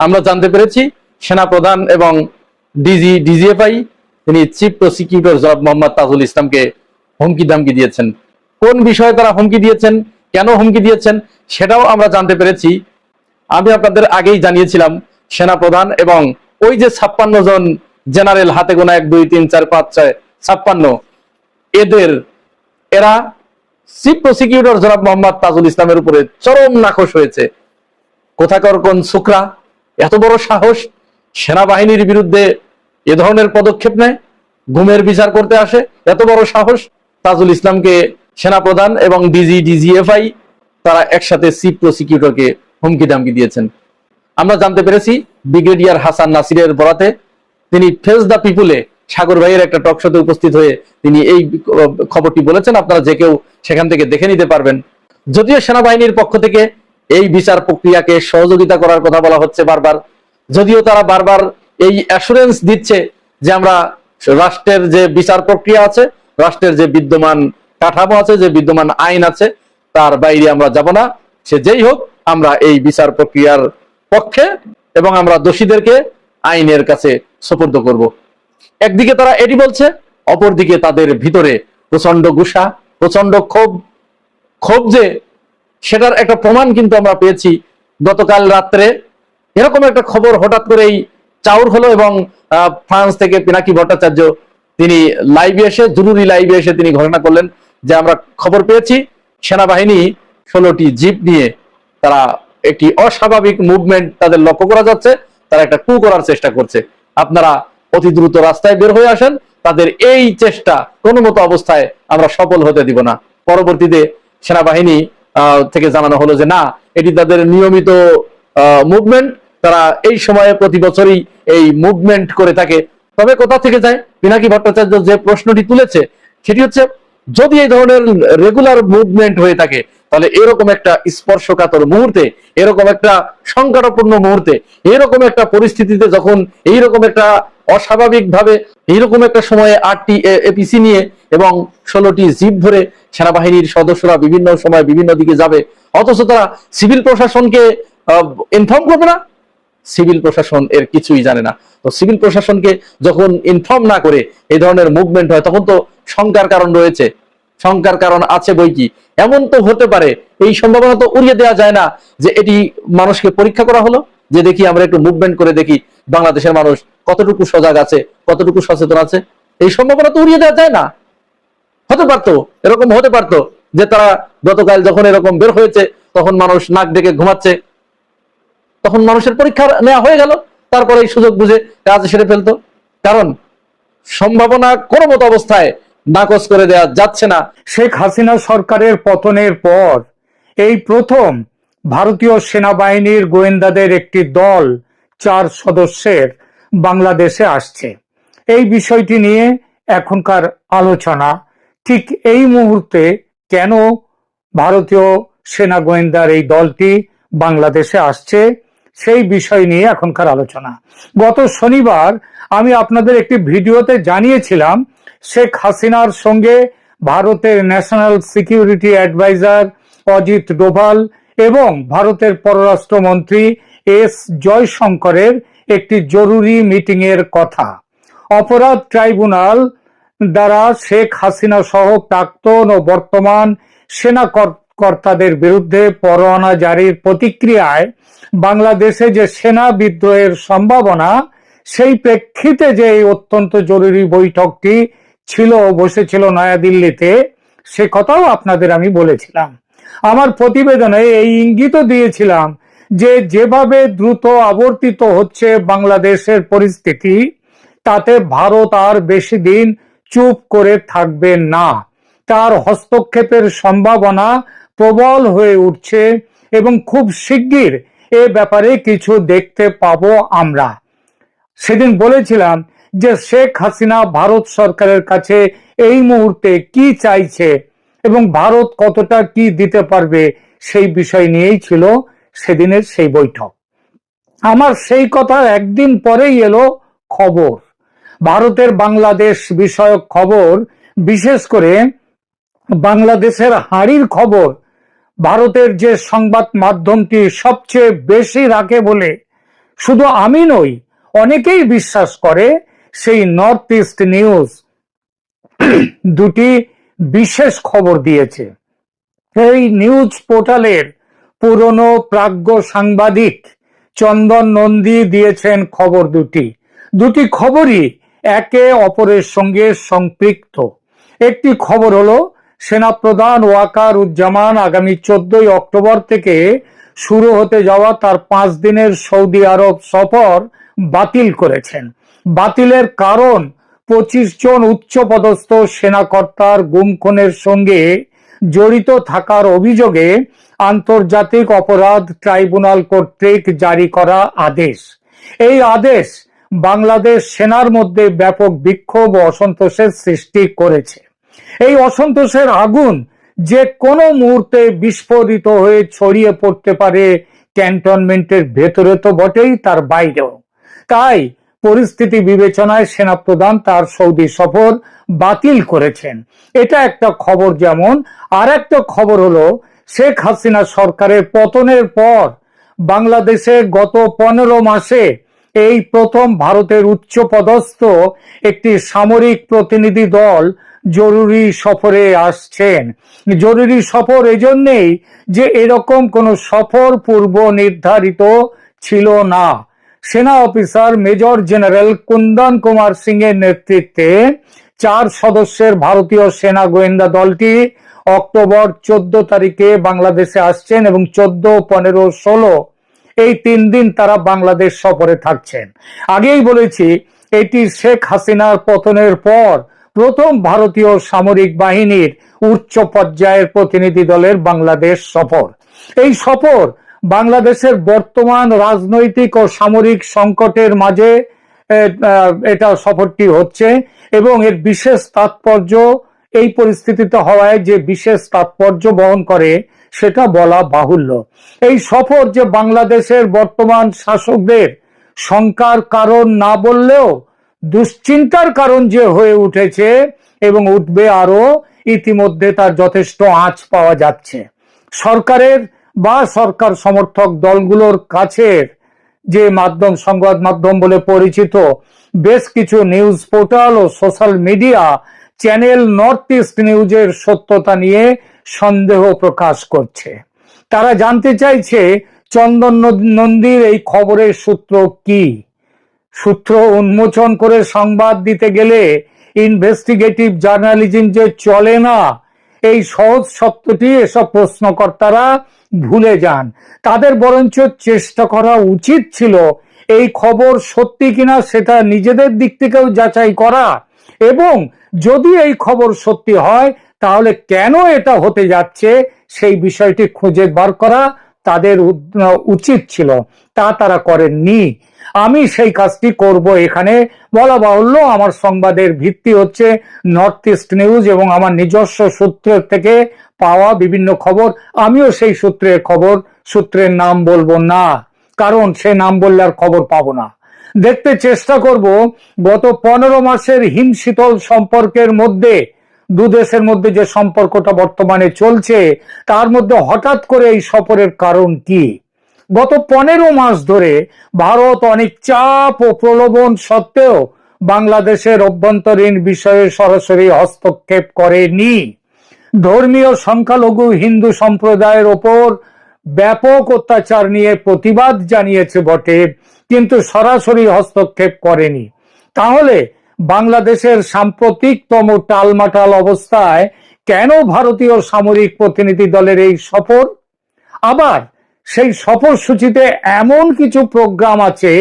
আমরা জানতে পেরেছি, সেনাপ্রধান এবং ডিজি, ডিজিএফআই, তিনি চিফ প্রসিকিউটর জনাব মোহাম্মদ তাজুল ইসলামকে হুমকি দামকি দিয়েছেন। কোন বিষয়ে তারা হুমকি দিয়েছেন, কেন হুমকি দিয়েছেন, সেটাও আমরা জানতে পেরেছি। আমি আপনাদের আগেই জানিয়েছিলাম, সেনাপ্রধান এবং ওই যে ছাপ্পান্ন জন জেনারেল হাতে গোনা এক, দুই, তিন, চার, পাঁচ, ছয়, ছাপ্পান্ন, এদের, এরা চিফ প্রসিকিউটর জনাব মোহাম্মদ তাজুল ইসলামের উপরে চরম নাকশ হয়েছে। কোথাকার কোন সুকরা এত বড় সাহস সেনাবাহিনীর বিরুদ্ধে এ ধরনের পদক্ষেপ নেয়, গুমের বিচার করতে আসে, এত বড় সাহস তাজুল ইসলামকে সেনাপ্রধান এবং ডিজি, ডিজিএফআই তারা একসাথে চিফ প্রসিকিউটরকে হুমকি দামকি দিয়েছেন। আমরা জানতে পেরেছি, ব্রিগেডিয়ার হাসান নাসিরের বরাতে তিনি ফেস দ্য পিপুলে সাগর ভাইয়ের একটা টক শোতে উপস্থিত হয়ে তিনি এই খবরটি বলেছেন। আপনারা যে কেউ সেখান থেকে দেখে নিতে পারবেন। যদিও সেনাবাহিনীর পক্ষ থেকে এই বিচার প্রক্রিয়াকে সহযোগিতা করার কথা বলা হচ্ছে বারবার। যদিও তারা বারবার এই অ্যাসুরেন্স দিচ্ছে যে আমরা রাষ্ট্রের যে বিচার প্রক্রিয়া আছে, রাষ্ট্রের যে বিদ্যমান কাঠামো আছে, যে বিদ্যমান আইন আছে, তার বাইরে আমরা যাব না। সে যেই হোক, আমরা এই বিচার প্রক্রিয়ার পক্ষে এবং আমরা দোষীদেরকে আইনের কাছে সোপর্দ করব। একদিকে তারা এটি বলছে, অপরদিকে তাদের ভিতরে প্রচণ্ড গুসা প্রচণ্ড ক্ষোভ ক্ষোভ যে সেটার একটা প্রমাণ কিন্তু আমরা পেয়েছি গতকাল রাত্রে। এরকম একটা খবর হঠাৎ করেই চাউর হলো এবং ফ্রান্স থেকে পিনাকি ভট্টাচার্য তিনি লাইভে এসে, জরুরি লাইভে এসে তিনি ঘোষণা করলেন যে আমরা খবর পেয়েছি। সেনাবাহিনী ষোলোটি জিপ নিয়ে তারা একটি অস্বাভাবিক মুভমেন্ট তাদের লক্ষ্য করা যাচ্ছে, তারা একটা কু করার চেষ্টা করছে। আপনারা অতি দ্রুত রাস্তায় বের হয়ে আসেন, তাদের এই চেষ্টা কোনো মতো অবস্থায় আমরা সফল হতে দিব না। পরবর্তীতে সেনাবাহিনী থেকে জানানো হলো যে না, এটি তাদের নিয়মিত মুভমেন্ট তারা এই সময়ে প্রতি বছরই এই মুভমেন্ট করে থাকে। তবে কোথা থেকে যায়? পিনাকি ভট্টাচার্য যে প্রশ্নটি তুলেছে, সেটি হচ্ছে, যদি এই ধরনের রেগুলার মুভমেন্ট হয়ে থাকে, তাহলে এরকম একটা স্পর্শকাতর মুহূর্তে, এরকম একটা সংকটপূর্ণ মুহূর্তে, এরকম একটা পরিস্থিতিতে যখন এইরকম একটা অস্বাভাবিক ভাবে এইরকম একটা সময়ে আটটি এপিসি নিয়ে এবং ষোলোটি জিপ ধরে সেনাবাহিনীর সদস্যরা বিভিন্ন সময় বিভিন্ন দিকে যাবে। অথচ তারা সিভিল প্রশাসনকে ইনফর্ম করবে না? সিভিল প্রশাসন এর কিছুই জানে না। তো সিভিল প্রশাসনকে যখন ইনফর্ম না করে এই ধরনের মুভমেন্ট হয়, তখন তো শঙ্কার কারণ রয়েছে। শঙ্কার কারণ আছে বই কি? এমন তো হতে পারে, এই সম্ভাবনা তো উড়িয়ে দেওয়া যায় না যে এটি মানুষকে পরীক্ষা করা হলো, যে দেখি আমরা একটু মুভমেন্ট করে দেখি। বাংলাদেশের মানুষ কতটুকু সজাগ আছে, কতটুকু সচেতন আছে, এই সম্ভাবনা তো উড়িয়ে দেওয়া যায় না। হতে পারতো, এরকম হতে পারতো যে তারা গতকাল যখন এরকম বের হয়েছে, তখন মানুষ নাক ডেকে ঘুমাচ্ছে। তখন মানুষের পরীক্ষা নেওয়া হয়ে গেল, তারপরে এই সুযোগ বুঝে কাজ সেরে ফেলতো। কারণ সম্ভাবনা কোনো মতো অবস্থায় নাকচ করে দেওয়া যাচ্ছে না। শেখ হাসিনা সরকারের পতনের পর এই প্রথম ভারতীয় সেনাবাহিনীর গোয়েন্দাদের একটি দল চার সদস্যের বাংলাদেশে আসছে। এই বিষয়টি নিয়ে এখনকার আলোচনা। ঠিক এই মুহূর্তে কেন ভারতীয় সেনা গোয়েন্দার এই দলটি বাংলাদেশে আসছে, সেই বিষয় নিয়ে এখনকার আলোচনা। গত শনিবার আমি আপনাদের একটি ভিডিওতে জানিয়েছিলাম, শেখ হাসিনার সঙ্গে ভারতের national security adviser Ajit Doval এবং ভারতের পররাষ্ট্রমন্ত্রী এস জয়শঙ্করের একটি জরুরি মিটিংয়ের কথা। অপরাধ ট্রাইব্যুনাল দ্বারা শেখ হাসিনা সহ প্রাক্তন ও বর্তমান সেনা কর- কর্তাদের বিরুদ্ধে পরোয়ানা জারির প্রতিক্রিয়ায় বাংলাদেশে যে সেনা বিদ্রোহের সম্ভাবনা, সেই প্রেক্ষিতে যে এই অত্যন্ত জরুরি বৈঠকটি ছিল বসেছিল নয়াদিল্লিতে, সে কথাও আপনাদের আমি বলেছিলাম। আমার প্রতিবেদনে এই ইঙ্গিতও দিয়েছিলাম যে যেভাবে দ্রুত আবর্তিত হচ্ছে বাংলাদেশের পরিস্থিতি, তাতে ভারত আর বেশি দিন চুপ করে থাকবে না। তার হস্তক্ষেপের সম্ভাবনা প্রবল হয়ে উঠছে এবং খুব শিগগির এ ব্যাপারে কিছু দেখতে পাব আমরা। সেদিন বলেছিলাম যে শেখ হাসিনা ভারত সরকারের কাছে এই মুহূর্তে কি চাইছে এবং ভারত কতটা কি দিতে পারবে সেই বিষয় নিয়েই ছিল সেদিনের সেই বৈঠক। আমার সেই কথা একদিন পরেই এলো খবর। ভারতের বাংলাদেশ বিষয়ক খবর, বিশেষ করে বাংলাদেশের হাড়ির খবর। ভারতের যে সংবাদ মাধ্যমটি সবচেয়ে বেশি রাখে বলে, শুধু আমি নই, অনেকেই বিশ্বাস করে, সেই নর্থ ইস্ট নিউজ দুটি বিশেষ খবর দিয়েছে। এই নিউজ পোর্টালের পুরনো প্রাজ্ঞ সাংবাদিক চন্দন নন্দী দিয়েছেন খবর দুটি। দুটি খবরই একে অপরের সঙ্গে সম্পৃক্ত। একটি খবর হলো, সেনাপ্রধান ওয়াকার উজ্জামান আগামী চোদ্দই অক্টোবর থেকে শুরু হতে যাওয়া তার পাঁচ দিনের সৌদি আরব সফর বাতিল করেছেন। বাতিলের কারণ পঁচিশ জন উচ্চপদস্থ সেনাকর্তার গুমখুনের সঙ্গে জড়িত থাকার অভিযোগে আন্তর্জাতিক অপরাধ ট্রাইব্যুনাল কর্তৃক জারি করা আদেশ। এই আদেশ বাংলাদেশ সেনার মধ্যে ব্যাপক বিক্ষোভ ও অসন্তোষের সৃষ্টি করেছে। এই অসন্তোষের আগুন যে কোনো মুহূর্তে বিস্ফোরিত হয়ে ছড়িয়ে পড়তে পারে ক্যান্টনমেন্টের ভেতরে তো বটেই, তার বাইরেও। তাই পরিস্থিতি বিবেচনায় সেনাপ্রধান তার সৌদি সফর বাতিল করেছেন। এটা একটা খবর যেমন আর একটা খবর হলো, শেখ হাসিনা সরকারের পতনের পর বাংলাদেশে গত পনেরো মাসে এই প্রথম ভারতের উচ্চ পদস্থ একটি সামরিক প্রতিনিধি দল জরুরি সফরে আসছেন। জরুরি সফর এজন্যেই যে এরকম কোনো সফর পূর্ব নির্ধারিত ছিল না। সেনা officer major general Kundan Kumar Singh এর নেতৃত্বে চার সদস্যের ভারতীয় সেনা গোয়েন্দা দলটি অক্টোবর চোদ্দ তারিখে বাংলাদেশে আসছেন এবং চোদ্দ, পনেরো, ষোলো এই তিন দিন তারা বাংলাদেশ সফরে থাকছেন। আগেই বলেছি, এটি শেখ হাসিনার পতনের পর প্রথম ভারতীয় সামরিক বাহিনীর উচ্চ পর্যায়ের প্রতিনিধি দলের বাংলাদেশ সফর। এই সফর বাংলাদেশের বর্তমান রাজনৈতিক ও সামরিক সংকটের মাঝে এটা সফরটি হচ্ছে এবং এর বিশেষ তাৎপর্য এই পরিস্থিতিতে হওয়ায় যে বিশেষ তাৎপর্য বহন করে, সেটা বলা বাহুল্য। এই সফর যে বাংলাদেশের বর্তমান শাসকদের শঙ্কার কারণ না বললেও, দুশ্চিন্তার কারণ যে হয়ে উঠেছে এবং উঠবে আরও ইতিমধ্যে তার যথেষ্ট আঁচ পাওয়া যাচ্ছে। সরকারের বা সরকার সমর্থক দলগুলোর কাছের যে মাধ্যম, সংবাদ মাধ্যম বলে পরিচিত, বেশ কিছু নিউজ পোর্টাল ও social media channel north east নিউজের সত্যতা নিয়ে সন্দেহ প্রকাশ করছে। তারা জানতে চাইছে, চন্দন নন্দীর এই খবরের সূত্র কি? সূত্র উন্মোচন করে সংবাদ দিতে গেলে ইনভেস্টিগেটিভ জার্নালিজম যে চলে না, এই সহজ সত্যটি এসব প্রশ্নকর্তারা ভুলে যান। তাদের বরঞ্চ চেষ্টা করা উচিত ছিল। এই খবর সত্যি কিনা সেটা নিজেদের দিক থেকেও যাচাই করা। এবং যদি এই খবর সত্যি হয়, তাহলে কেন এটা হতে যাচ্ছে? সেই বিষয়টি খুঁজে বার করা তাদের উচিত ছিল। তা তারা করেননি। আমি সেই কাজটি করব এখানে। বলা বাহুল্য, আমার সংবাদের ভিত্তি হচ্ছে নর্থ ইস্ট নিউজ এবং আমার নিজস্ব সূত্র থেকে পাওয়া বিভিন্ন খবর। আমিও সেই সূত্রের খবর, সূত্রের নাম বলব না, কারণ সে নাম বললে আর খবর পাবো না। দেখতে চেষ্টা করব, গত পনেরো মাসের হিমশীতল সম্পর্কের মধ্যে, দু দেশের মধ্যে যে সম্পর্কটা বর্তমানে চলছে, তার মধ্যে হঠাৎ করে এই সফরের কারণ কি? গত পনেরো মাস ধরে ভারত অনেক চাপ ও প্রলোভন সত্ত্বেও বাংলাদেশের অভ্যন্তরীণ বিষয়ে সরাসরি হস্তক্ষেপ করেনি। ধর্মীয় সংখ্যালঘু হিন্দু সম্প্রদায়ের ওপর ব্যাপক অত্যাচার নিয়ে প্রতিবাদ জানিয়েছে বটে, কিন্তু সরাসরি হস্তক্ষেপ করেনি। তাহলে বাংলাদেশের সাম্প্রতিকতম টালমাটাল অবস্থায় কেন ভারতীয় সামরিক প্রতিনিধি দলের এই সফর? আবার সেই সফর সূচিতে এমন কিছু প্রোগ্রাম আছে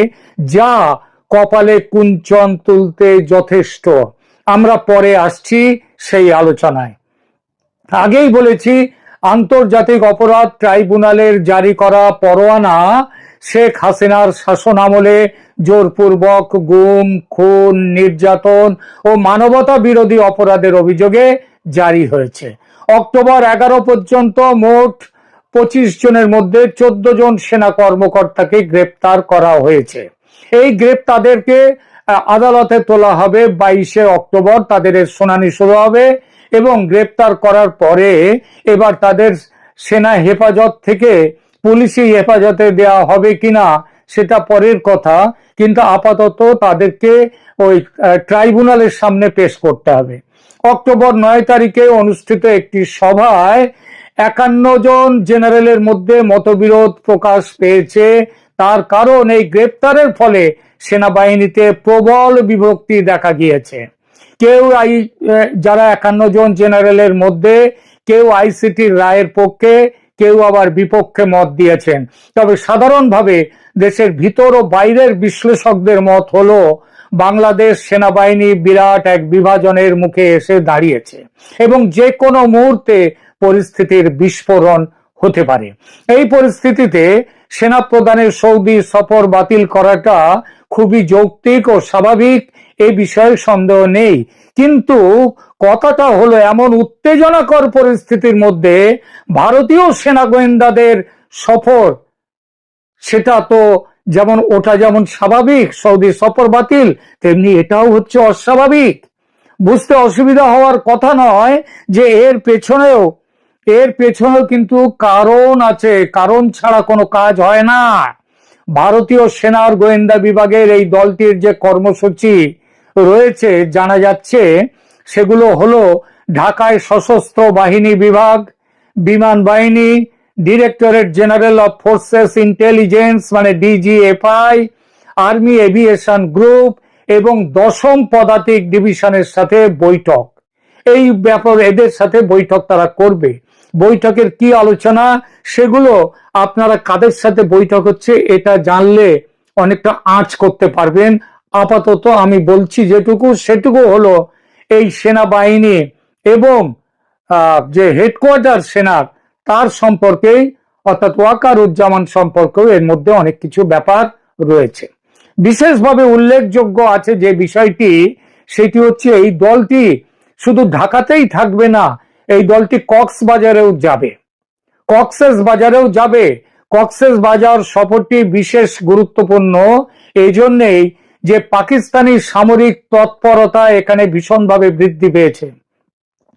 যা কপালে কুঞ্চন তুলতে যথেষ্ট। আমরা পরে আসছি সেই আলোচনায়। আগেই বলেছি, আন্তর্জাতিক অপরাধ ট্রাইব্যুনালের জারি করা পরোয়ানা শেখ হাসিনার শাসন আমলে জোরপূর্বক গুম, খুন, নির্যাতন ও মানবতা বিরোধী অপরাধের অভিযোগে জারি হয়েছে। অক্টোবর এগারো পর্যন্ত মোট পঁচিশ জনের মধ্যে চোদ্দ জন সেনা কর্মকর্তাকে গ্রেপ্তার করা হয়েছে। এই গ্রেপ্তারদেরকে আহ, আদালতে তোলা হবে বাইশে অক্টোবর তাদের শুনানি শুরু হবে এবং গ্রেপ্তার করার পরে এবার তাদের সেনা হেফাজত থেকে পুলিশি হেফাজতে দেওয়া হবে কিনা সেটা পরের কথা কিন্তু আপাতত তাদেরকে ওই ট্রাইব্যুনালের সামনে পেশ করতে হবে। অক্টোবর নয় তারিখে অনুষ্ঠিত একটি সভায় একান্ন জন জেনারেলের মধ্যে মতবিরোধ প্রকাশ পেয়েছে। তার কারণ এই গ্রেপ্তারের ফলে সেনাবাহিনীতে প্রবল বিভক্তি দেখা গিয়েছে। কেউ আই যারা একান্ন জন জেনারেলের মধ্যে, কেউ আইসিটির রায়ের পক্ষে, কেউ আবার বিপক্ষে মত দিয়েছেন। তবে সাধারণভাবে দেশের ভিতর ও বাইরের বিশ্লেষকদের মত হলো, বাংলাদেশ সেনাবাহিনী বিরাট এক বিভাজনের মুখে এসে দাঁড়িয়েছে। এবং যে কোনো মুহূর্তে পরিস্থিতির বিস্ফোরণ হতে পারে। এই পরিস্থিতিতে সেনা প্রধানের সৌদি সফর বাতিল করাটা খুবই যৌক্তিক ও স্বাভাবিক, এ বিষয়ে সন্দেহ নেই। কিন্তু কথাটা হলো এমন উত্তেজনাকর পরিস্থিতির মধ্যে ভারতীয় সেনা গোয়েন্দাদের সফর, সেটা তো যেমন ওটা যেমন স্বাভাবিক, সৌদি সফর বাতিল, তেমনি এটাও হচ্ছে অস্বাভাবিক। বুঝতে অসুবিধা হওয়ার কথা নয় যে এর পেছনেও এর পেছনেও কিন্তু কারণ আছে। কারণ ছাড়া কোনো কাজ হয় না। ভারতীয় সেনার গোয়েন্দা বিভাগের এই দলটির যে কর্মসূচি রয়েছে, জানা যাচ্ছে, সেগুলো হলো ঢাকায় সশস্ত্র বাহিনী বিভাগ, বিমান বাহিনী, directorate general of forces intelligence মানে ডিজিএফআই, আর্মি এভিয়েশন গ্রুপ এবং দশম পদাতিক ডিভিশনের সাথে বৈঠক। এই ব্যাপার, এদের সাথে বৈঠক তারা করবে। বৈঠকের কি আলোচনা সেগুলো আপনারা কাদের সাথে বৈঠক হচ্ছে এটা জানলে অনেকটা আঁচ করতে পারবেন। আপাতত আমি বলছি যেটুকু, সেটুকু হলো এই সেনাবাহিনী এবং যে হেডকোয়ার্টার সেনার তার সম্পর্কেই অর্থাৎ ওয়াকারুজ্জামান সম্পর্কেও এর মধ্যে অনেক কিছু ব্যাপার রয়েছে। বিশেষভাবে উল্লেখযোগ্য আছে যে বিষয়টি, সেটি হচ্ছে এই দলটি শুধু ঢাকাতেই থাকবে না এই দলটি কক্সবাজারেও যাবে। কক্সেস বাজারেও যাবে। কক্সেস বাজার সফরটি বিশেষ গুরুত্বপূর্ণ। এই জন্যেই যে পাকিস্তানি সামরিক তৎপরতা এখানে ভীষণভাবে বৃদ্ধি পেয়েছে।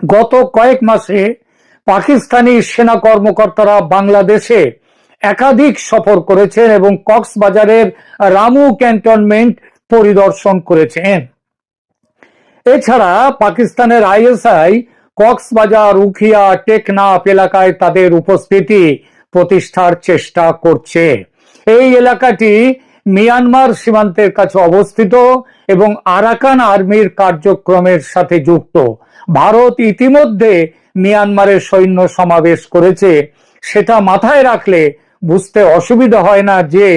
গত কয়েক মাসে পাকিস্তানি সেনা কর্মকর্তারা বাংলাদেশে একাধিক সফর করেছেন এবং কক্সবাজারের রামু ক্যান্টনমেন্ট পরিদর্শন করেছেন। এছাড়া পাকিস্তানের আইএসআই কক্সবাজার, উখিয়া টেকনাফ এলাকায় তাদের উপস্থিতি প্রতিষ্ঠার চেষ্টা করছে। এই এলাকাটি মিয়ানমার সীমান্তের কাছে অবস্থিত এবং আরাকান আর্মির কার্যক্রমের সাথে যুক্ত। ভারত ইতিমধ্যে মিয়ানমারের সৈন্য সমাবেশ করেছে। সেটা মাথায় রাখলে বুঝতে অসুবিধা হয় না যে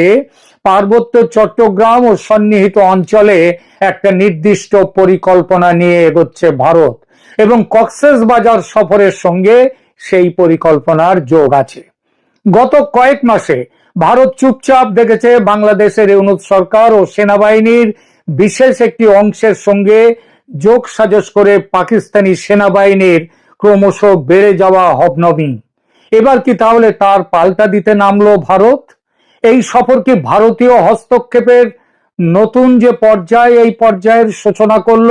পার্বত্য চট্টগ্রাম ও সন্নিহিত অঞ্চলে একটা নির্দিষ্ট পরিকল্পনা নিয়ে এগোচ্ছে ভারত। এবং কক্সেস বাজার সফরের সঙ্গে সেই পরিকল্পনার যোগ আছে। গত কয়েক মাসে ভারত চুপচাপ দেখেছে বাংলাদেশের ইউনুস সরকার ও সেনাবাহিনীর বিশেষ একটি অংশের সঙ্গে যোগ সাজস করে পাকিস্তানি সেনাবাহিনীর ক্রমশ বেড়ে যাওয়া হবনবী। এবার কি তাহলে তার পাল্টা দিতে নামলো ভারত? এই সফর কি ভারতীয় হস্তক্ষেপের নতুন যে পর্যায়, এই পর্যায়ের সূচনা করল?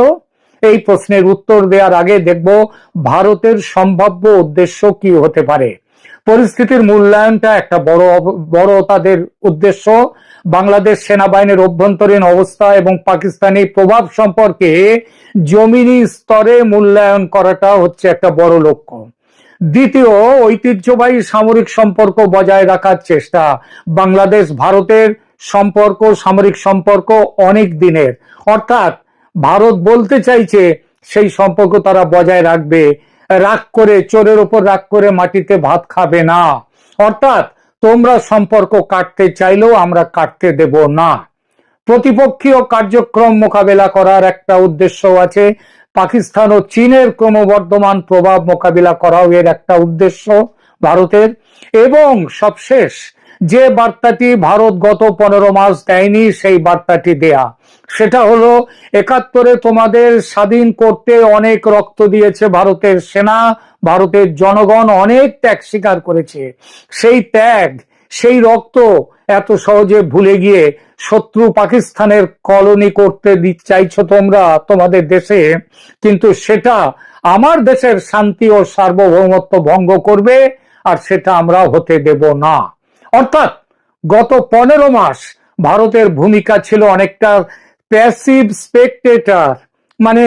এই প্রশ্নের উত্তর দেওয়ার আগে দেখব ভারতের সম্ভাব্য উদ্দেশ্য কি হতে পারে। পরিস্থিতির মূল্যায়নটা একটা বড় বড় তাদের উদ্দেশ্য। বাংলাদেশ সেনাবাহিনীর অভ্যন্তরীণ অবস্থা এবং পাকিস্তানি প্রভাব সম্পর্কে জমিনি স্তরে মূল্যায়ন করাটা হচ্ছে একটা বড় লক্ষ্য। দ্বিতীয়, ঐতিহ্যবাহী সামরিক সম্পর্ক বজায় রাখার চেষ্টা। বাংলাদেশ ভারতের সম্পর্ক, সামরিক সম্পর্ক অনেক দিনের। অর্থাৎ ভারত বলতে চাইছে, সেই সম্পর্ক তারা বজায় রাখবে। রাগ করে, চোরের ওপর রাগ করে মাটিতে ভাত খাবে না। অর্থাৎ, তোমরা সম্পর্ক কাটতে চাইলেও আমরা কাটতে দেব না। প্রতিপক্ষীয় কার্যক্রম মোকাবেলা করার একটা উদ্দেশ্য আছে। পাকিস্তান ও চীনের ক্রমবর্ধমান প্রভাব মোকাবিলা করাও এর একটা উদ্দেশ্য ভারতের। এবং সবশেষ যে বার্তাটি ভারত গত পনেরো মাস দেয়নি, সেই বার্তাটি দেয়া। সেটা হলো, একাত্তরে তোমাদের স্বাধীন করতে অনেক রক্ত দিয়েছে ভারতের সেনা, ভারতের জনগণ অনেক ত্যাগ স্বীকার করেছে। সেই ত্যাগ, সেই রক্ত এত সহজে ভুলে গিয়ে শত্রু পাকিস্তানের কলোনি করতে চাইছো তোমরা তোমাদের দেশে, কিন্তু সেটা আমার দেশের শান্তি ও সার্বভৌমত্ব ভঙ্গ করবে, আর সেটা আমরা হতে দেব না। অর্থাৎ গত পনেরো মাস ভারতের ভূমিকা ছিল অনেকটা প্যাসিভ স্পেকটেটর মানে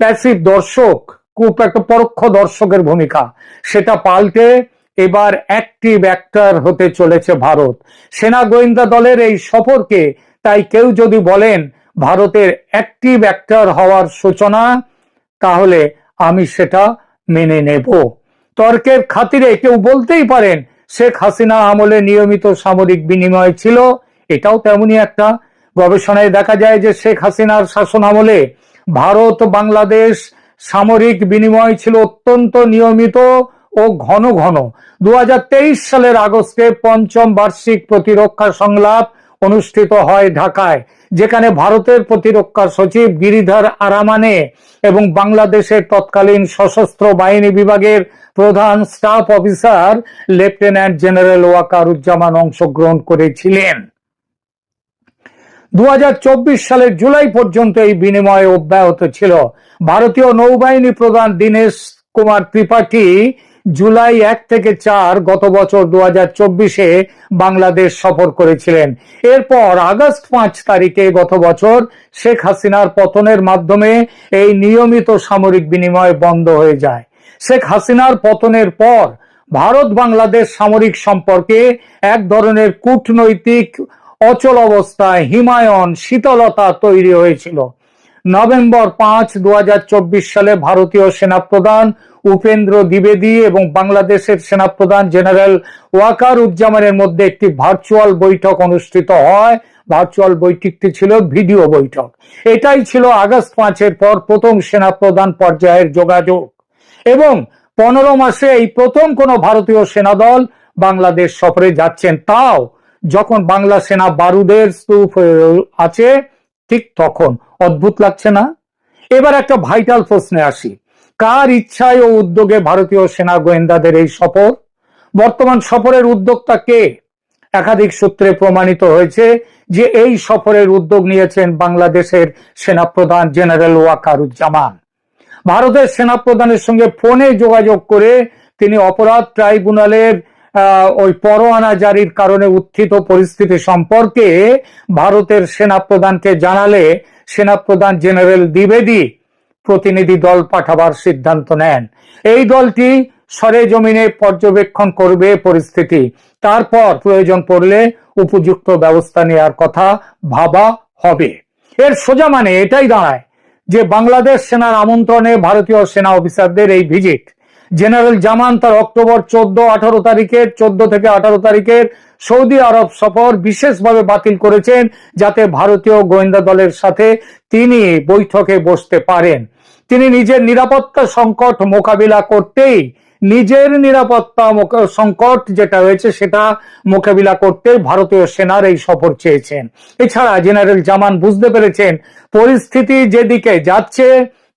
প্যাসিভ দর্শক, খুব একটা পরোক্ষ দর্শকের ভূমিকা। সেটা পাল্টে এবার অ্যাক্টিভ অ্যাক্টর হতে চলেছে ভারত। সেনা গোয়েন্দা দলের এই সফরকে তাই কেউ যদি বলেন ভারতের অ্যাক্টিভ অ্যাক্টর হওয়ার সূচনা, তাহলে আমি সেটা মেনে নেব। তর্কের খাতিরে কেউ বলতেই পারেন শেখ হাসিনা আমলে নিয়মিত সামরিক বিনিময় ছিল, এটাও তেমনি একটা। গবেষণায় দেখা যায় যে শেখ হাসিনার শাসন আমলে ভারত, বাংলাদেশ সামরিক বিনিময় ছিল অত্যন্ত নিয়মিত ও ঘন ঘন। দু হাজার তেইশ সালের আগস্টে পঞ্চম বার্ষিক প্রতিরক্ষা সংলাপ অনুষ্ঠিত হয় ঢাকায়। যেখানে ভারতের প্রতিরক্ষা সচিব গিরিধর আরামানে এবং বাংলাদেশের তৎকালীন সশস্ত্র বাহিনী বিভাগের প্রধান staff officer, lieutenant general Wakeruzzaman অংশগ্রহণ করেছিলেন। দু হাজার চব্বিশ সালের জুলাই পর্যন্ত এই বিনিময় অব্যাহত ছিল। ভারতীয় নৌবাহিনী প্রধান দীনেশ কুমার ত্রিপাঠী জুলাই এক থেকে চার গত বছর দু চব্বিশে বাংলাদেশ সফর করেছিলেন। এরপর আগস্ট পাঁচ তারিখে গত বছর শেখ হাসিনার পতনের মাধ্যমে এই নিয়মিত সামরিক বিনিময় বন্ধ হয়ে যায়। শেখ হাসিনার পতনের পর ভারত বাংলাদেশ সামরিক সম্পর্কে এক ধরনের কূটনৈতিক অচল অবস্থায় হিমায়ন শীতলতা তৈরি হয়েছিল। নভেম্বর পাঁচ দু সালে ভারতীয় সেনাপ্রধান উপেন্দ্র দ্বিবেদী এবং বাংলাদেশের সেনাপ্রধান জেনারেল ওয়াকার উজ্জামানের মধ্যে একটি ভার্চুয়াল বৈঠক অনুষ্ঠিত হয়। ভার্চুয়াল বৈঠকটি ছিল ভিডিও বৈঠক। এটাই ছিল আগস্ট পাঁচের পর প্রথম সেনাপ্রধান পর্যায়ের যোগাযোগ। এবং পনেরো মাসে এই প্রথম কোনো ভারতীয় সেনাদল বাংলাদেশ সফরে যাচ্ছেন। তাও যখন বাংলা সেনা বারুদের স্তূপ আছে ঠিক তখন। অদ্ভুত লাগছে না? এবার একটা ভাইটাল প্রশ্নে আসি। কার ইচ্ছায় ও উদ্যোগে ভারতীয় সেনা গোয়েন্দাদের এই সফর? বর্তমান সফরের উদ্যোক্তা কে? একাধিক সূত্রে প্রমাণিত হয়েছে যে এই সফরের উদ্যোগ নিয়েছেন বাংলাদেশের সেনাপ্রধান জেনারেল ওয়াকারুজ্জামান। ভারতের সেনাপ্রধানের সঙ্গে ফোনে যোগাযোগ করে তিনি অপরাধ ট্রাইব্যুনালের ওই পরোয়ানা জারির কারণে উত্থিত পরিস্থিতি সম্পর্কে ভারতের সেনাপ্রধানকে জানালে সেনাপ্রধান জেনারেল দ্বিবেদী প্রতিনিধি দল পাঠাবার সিদ্ধান্ত নেন। এই দলটি সরে জমিনে পর্যবেক্ষণ করবে পরিস্থিতি। তারপর প্রয়োজন পড়লে উপযুক্ত ব্যবস্থা নেওয়ার কথা ভাবা হবে। এর সোজা মানে এটাই দাঁড়ায় যে বাংলাদেশ সেনার আমন্ত্রণে ভারতীয় সেনা অফিসারদের এই ভিজিট জেনারেল জামান তার অক্টোবর চোদ্দ, আঠারো তারিখের, চোদ্দ থেকে আঠারো তারিখের সৌদি আরব সফর বিশেষভাবে বাতিল করেছেন যাতে ভারতীয় গোয়েন্দা দলের সাথে তিনি বৈঠকে বসতে পারেন। তিনি নিজের নিরাপত্তা সংকট মোকাবিলা করতেই, নিজের নিরাপত্তা সংকট যেটা হয়েছে সেটা মোকাবিলা করতে ভারতীয় সেনার এই সফর চেয়েছেন। এছাড়া জেনারেল জামান বুঝতে পেরেছেন, পরিস্থিতি যেদিকে যাচ্ছে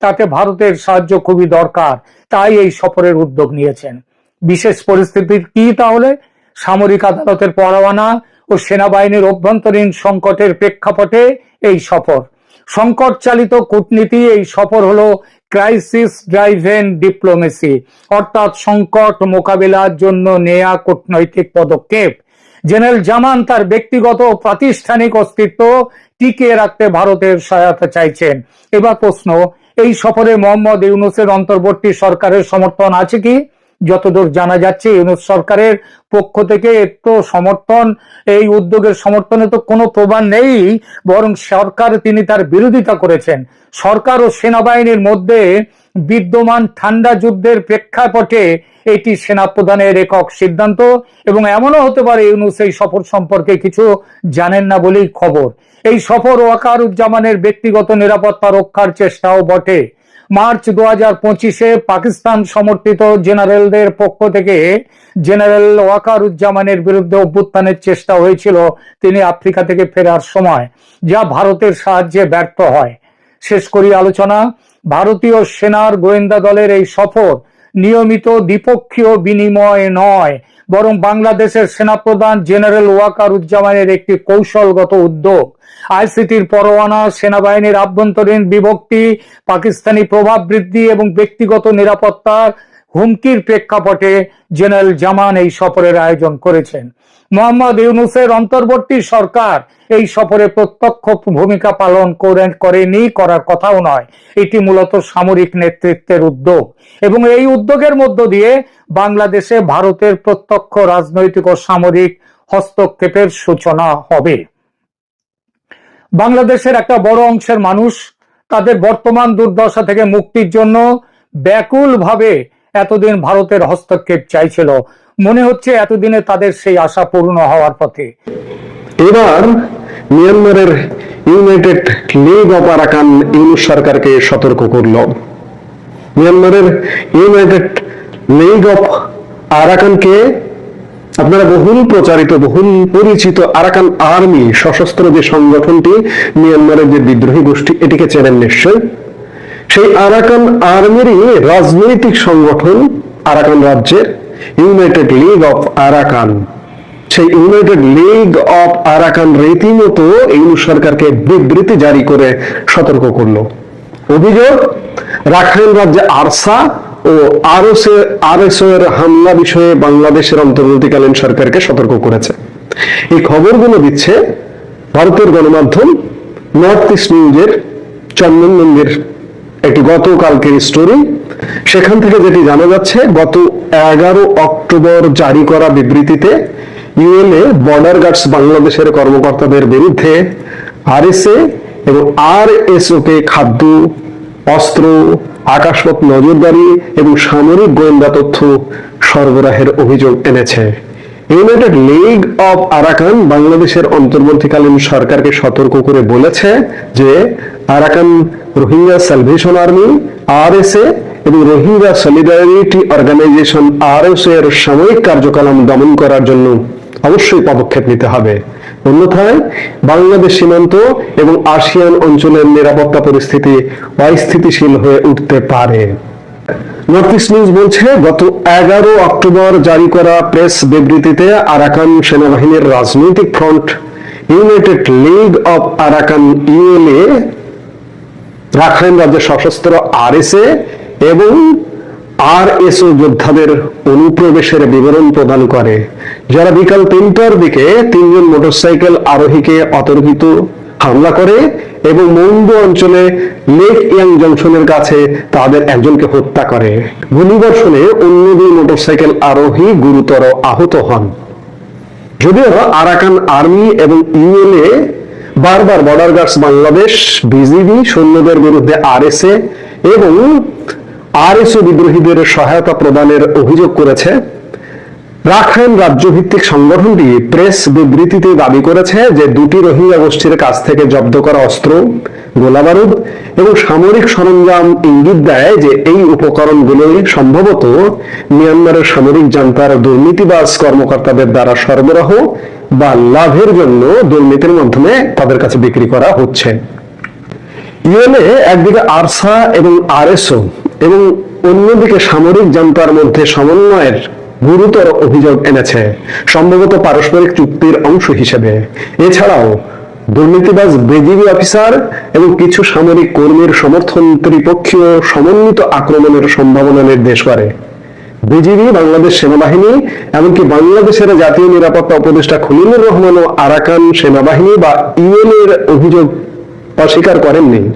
তাতে ভারতের সাহায্য খুবই দরকার, তাই এই সফরের উদ্যোগ নিয়েছেন। বিশেষ পরিস্থিতির কি তাহলে? সামরিক আদালতের পরোয়ানা ও সেনাবাহিনীর অভ্যন্তরীণ সংকটের প্রেক্ষাপটে এই সফর। সংকট চালিত কূটনীতি, এই সফর হলো ক্রাইসিস ড্রাইভেন ডিপ্লোমেসি, অর্থাৎ সংকট মোকাবিলার জন্য নেয়া কূটনৈতিক পদক্ষেপ। জেনারেল জামান তার ব্যক্তিগত প্রাতিষ্ঠানিক অস্তিত্ব টিকিয়ে রাখতে ভারতের সহায়তা চাইছেন। এবার প্রশ্ন এই সফরে মোহাম্মদ ইউনুসের অন্তর্বর্তী সরকারের সমর্থন আছে কি? যতদূর জানা যাচ্ছে, ইউনুস সরকারের পক্ষ থেকে তো সমর্থন, এই উদ্যোগের সমর্থনে তো কোনো প্রমাণ নেই, বরং সরকার তিনি তার বিরোধিতা করেছেন। সরকার ও সেনাবাহিনীর মধ্যে বিদ্যমান ঠান্ডা যুদ্ধের প্রেক্ষাপটে এটি সেনা সেনাপ্রধানের একক সিদ্ধান্ত, এবং এমনও হতে পারে ইউনুস এই সফর সম্পর্কে কিছু জানেন না বলেই খবর। এই সফর ওয়াকারুজ্জামানের ব্যক্তিগত নিরাপত্তা রক্ষার চেষ্টাও বটে। মার্চ দু পঁচিশে পাকিস্তান সমর্থিত জেনারেলদের পক্ষ থেকে জেনারেল ওয়াকারুজ্জামানের বিরুদ্ধে অভ্যুত্থানের চেষ্টা হয়েছিল তিনি আফ্রিকা থেকে ফেরার সময়, যা ভারতের সাহায্যে ব্যর্থ হয়। শেষ করি আলোচনা। ভারতীয় সেনার গোয়েন্দা দলের এই সফর নিয়মিত দ্বিপক্ষীয় বিনিময় নয়। বরং বাংলাদেশের সেনাপ্রধান জেনারেল ওয়াকার উজ্জামানের একটি কৌশলগত উদ্যোগ। আইসিটির পরোয়ানা, সেনাবাহিনীর আভ্যন্তরীণ বিভক্তি, পাকিস্তানি প্রভাব বৃদ্ধি এবং ব্যক্তিগত নিরাপত্তার হুমকির প্রেক্ষাপটে জেনারেল জামান এই সফরের আয়োজন করেছেন। মোহাম্মদ ইউনুসের অন্তর্বর্তী সরকার এই সফরে প্রত্যক্ষ ভূমিকা পালন করেন করেনি, করার কথাও নয়। এটি মূলত সামরিক নেতৃত্বের উদ্যোগ। এবং এই উদ্যোগের মধ্য দিয়ে বাংলাদেশে ভারতের প্রত্যক্ষ রাজনৈতিক ও সামরিক হস্তক্ষেপের সূচনা হবে। বাংলাদেশের একটা বড় অংশের মানুষ তাদের বর্তমান দুর্দশা থেকে মুক্তির জন্য ব্যাকুল ভাবে এতদিন ভারতের হস্তক্ষেপ চাইছিল। মনে হচ্ছে এতদিনে তাদের সেই আশা পূর্ণ হওয়ার পথে। এবার মিয়ানমারের united league of Arakan Yunus সরকারকে সতর্ক করল। মিয়ানমারের ইউনাইটেড লিগ অফ আরাকানকে আপনারা বহুল প্রচারিত, বহুল পরিচিত আরাকান আর্মি সশস্ত্র যে সংগঠনটি, মিয়ানমারের যে বিদ্রোহী গোষ্ঠী, এটিকে চেনেন নিশ্চয় সেই আরাকান আর্মিরই রাজনৈতিক সংগঠন, আরাকান রাজ্যের ইউনাইটেড লিগ অফ আরাকান সেই ইউনাইটেড লিগ অফ আরাকান রীতিমতো ইউনুস সরকারকে বিবৃতি জারি করে সতর্ক করল। অভিযোগ, রাখাইন রাজ্যে আরসা ও আরএসও এর হামলা বিষয়ে বাংলাদেশের অন্তর্বর্তীকালীন সরকারকে সতর্ক করেছে। এই খবরগুলো দিচ্ছে ভারতের গণমাধ্যম, নর্থ ইস্ট নিউজের চন্দননন্দের একটি গতকালকের স্টোরি সেখান থেকে যেটি জানা যাচ্ছে, গত এগারো অক্টোবর জারি করা বিবৃতিতে ইউএনএ বর্ডার গার্ডস বাংলাদেশের কর্মকর্তাদের বিরুদ্ধে আরএসএ এবং আর কে খাদ্য, অস্ত্র, আকাশপথ নজরদারি এবং সামরিক গোয়েন্দা তথ্য সরবরাহের অভিযোগ এনেছে। ইউনাইটেড লিগ অফ আরাকান বাংলাদেশের অন্তর্বর্তীকালীন সরকারকে সতর্ক করে বলেছে যে Arakan Rohingya salvation army RSA এবং রোহিঙ্গা সলিডারিটি অর্গানাইজেশন আরএসএ এর সাময়িক কার্যকলাপ দমন করার জন্য অবশ্যই পদক্ষেপ নিতে হবে। অন্যথায় বাংলাদেশ সীমান্ত এবং আসিয়ান অঞ্চলের নিরাপত্তা পরিস্থিতি অস্থিতিশীল হয়ে উঠতে পারে। নর্থ ইস্ট নিউজ বলছে, গত এগারো অক্টোবর জারি করা প্রেস বিবৃতিতে আরাকান সেনাবাহিনীর রাজনৈতিক front united league of Arakan ULA Rakhine রাজ্যের সশস্ত্র আরএসএ এবং আর এসও যোদ্ধাদের অনুপ্রবেশের বিবরণ প্রদান করে। যারা বিকাল তিনটার দিকে তিনজন মোটরসাইকেল আরোহীকে অতর্কিত হামলা করে এবং মৌন্দ অঞ্চলে লেক ইয়াং জংশনের কাছে তাদের একজনকে হত্যা করে। গুলিবর্ষণে অন্য দুই মোটরসাইকেল আরোহী গুরুতর আহত হন। যদিও আরাকান আর্মি এবং ইউএলএ বারবার বর্ডার গার্ডস বাংলাদেশ, বিজিবি, সৈন্যদের বিরুদ্ধে আরএসএ এবং আরএসও বিদ্রোহীদের সহায়তা প্রদানের অভিযোগ করেছে। রাখাইন রাজ্যভিত্তিক সংগঠনটি প্রেস বিবৃতিতে দাবি করেছে যে দুটি রোহিঙ্গা গোষ্ঠীর কাছ থেকে জব্দ করা অস্ত্র, গোলাবারুদ এবং সামরিক সরঞ্জাম ইঙ্গিত দেয় যে এই উপকরণগুলোই সম্ভবত মিয়ানমারের সামরিক জান্তার দুর্নীতিবাজ কর্মকর্তাদের দ্বারা সরবরাহ বা লাভের জন্য দুর্নীতির মাধ্যমে তাদের কাছে বিক্রি করা হচ্ছে। ইউএনএ একদিকে আরসা এবং আরএসও এবং অন্যদিকে সামরিক জান্তার মধ্যে সমন্বয়ের গুরুতর অভিযোগ এনেছে। সম্ভবত পারস্পরিক চুক্তির অংশ হিসেবে। এছাড়াও, দুর্নীতিবাজ বিজিবি অফিসার এবং কিছু সামরিক কর্মীর সমর্থন ত্রিপক্ষীয় সমন্বিত আক্রমণের সম্ভাবনা নির্দেশ করে। বিজিবি, বাংলাদেশ সেনাবাহিনী এমনকি বাংলাদেশের জাতীয় নিরাপত্তা উপদেষ্টা খলিলুর রহমান ও আরাকান সেনাবাহিনী বা ইউএন এর অভিযোগ অস্বীকার করেননি।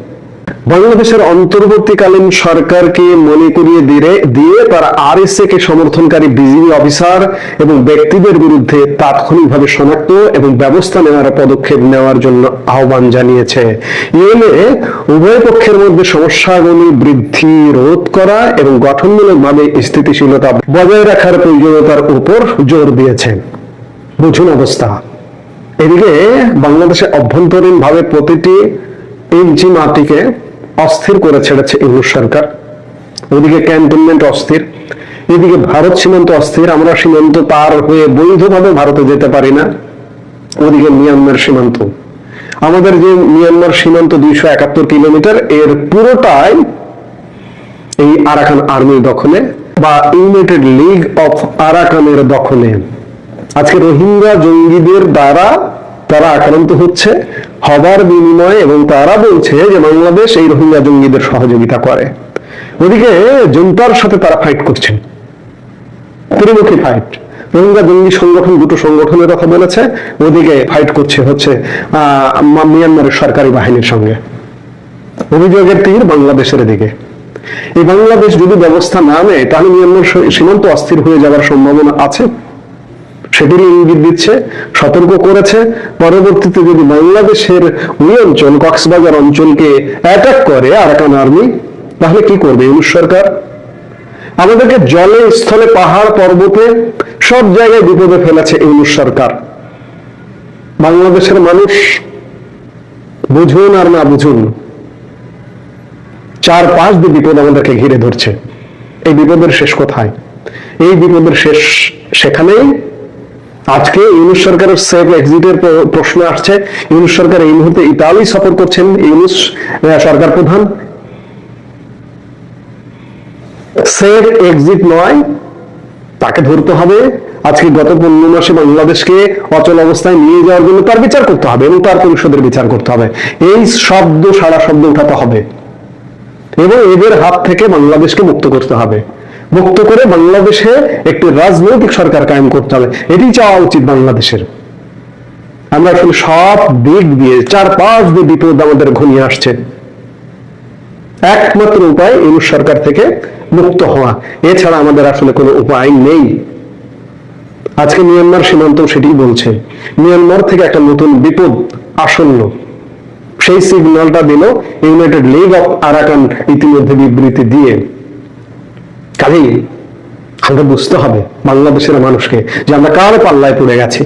বাংলাদেশের অন্তর্বর্তীকালীন সরকারকে মনে করিয়ে দিয়ে দিয়ে তারা আরএসএ কে সমর্থনকারী বিজিবি অফিসার এবং ব্যক্তিদের বিরুদ্ধে তাৎক্ষণিকভাবে শনাক্ত এবং ব্যবস্থা নেওয়ার পদক্ষেপ নেওয়ার জন্য আহ্বান জানিয়েছে। ইউএনএ উভয় পক্ষের মধ্যে সমস্যাগুলি বৃদ্ধি রোধ করা এবং গঠনমূলকভাবে স্থিতিশীলতা বজায় রাখার প্রয়োজনীয়তার উপর জোর দিয়েছে। বুঝুন অবস্থা। এদিকে বাংলাদেশে অভ্যন্তরীণ ভাবে প্রতিটি ইঞ্চি মাটিকে অস্থির করে ছেড়েছে ইংলিশ সরকার। ওদিকে ক্যান্টনমেন্ট অস্থির, এদিকে ভারত সীমান্ত অস্থির, আমরা সীমান্ত পার হয়ে বৈধভাবে ভারতে যেতে পারি না। ওদিকে মিয়ানমার সীমান্ত। আমাদের যে মিয়ানমার সীমান্ত দুইশো একাত্তর কিলোমিটার, এর পুরোটাই এই আরাকান আর্মির দখলে বা ইউনাইটেড লিগ অফ আরাকানের দখলে। আজকে রোহিঙ্গা জঙ্গিদের দ্বারা তারা আক্রান্ত হচ্ছে। হবার বিনিময়ে এবং তারা বলছে যে বাংলাদেশ এই রোহিঙ্গা জঙ্গিদের সহযোগিতা করে। ওদিকে জনতার সাথে তারা ফাইট করছেন। ত্রিমুখী ফাইট রোহিঙ্গা জঙ্গি সংগঠন দুটো সংগঠনের কথা বলেছে। ওদিকে ফাইট করছে হচ্ছে মিয়ানমারের সরকারি বাহিনীর সঙ্গে। অভিযোগের তীর বাংলাদেশের দিকে। এই বাংলাদেশ যদি ব্যবস্থা না নেয়, তাহলে মিয়ানমার সীমান্ত অস্থির হয়ে যাওয়ার সম্ভাবনা আছে। সেটির ইঙ্গিত দিচ্ছে, সতর্ক করেছে। পরবর্তীতে যদি বাংলাদেশের ওই অঞ্চল, কক্সবাজার অঞ্চলকে অ্যাটাক করে আরাকান আর্মি তাহলে কি করবে ইউনুস সরকার? আমাদেরকে জলে স্থলে পাহাড় পর্বতে সব জায়গায় বিপদে ফেলেছে ইউনুস সরকার। বাংলাদেশের মানুষ বুঝুন আর না বুঝুন চার পাঁচ দিয়ে বিপদ আমাদেরকে ঘিরে ধরছে। এই বিপদের শেষ কোথায়? এই বিপদের শেষ সেখানেই আজকে ইউনুস সরকারের সেফ এক্সিটের প্র- প্রশ্ন আসছে। ইউনুস সরকার এই মুহূর্তে ইতালি সফর করছেন। ইউনুস সরকার প্রধান। সেফ এক্সিট নয়, তাকে ধরতে হবে। আজকে গত পনেরো মাসে বাংলাদেশকে অচল অবস্থায় নিয়ে যাওয়ার জন্য তার বিচার করতে হবে এবং তার পরিষদের বিচার করতে হবে। এই শব্দ সারা শব্দ উঠাতে হবে। এবং এদের হাত থেকে বাংলাদেশকে মুক্ত করতে হবে। মুক্ত করে বাংলাদেশে একটি রাজনৈতিক সরকার কায়েম করতে হবে। এটি চাওয়া উচিত বাংলাদেশের। আমরা আসলে সব দিক দিয়ে চার পাঁচ দিয়ে বিপদ আমাদের ঘনিয়ে আসছে। একমাত্র উপায় ইউনুস সরকার থেকে মুক্ত হওয়া। এছাড়া আমাদের আসলে কোনো উপায় নেই। আজকে মিয়ানমার সীমান্ত সেটি বলছে। মিয়ানমার থেকে একটা নতুন বিপদ আসন্ন। সেই সিগন্যালটা দিল ইউনাইটেড লিগ অফ আরাকান ইতিমধ্যে বিবৃতি দিয়ে। কাজেই আমরা বুঝতে হবে বাংলাদেশের মানুষকে যে আমরা কার পাল্লায় পড়ে গেছি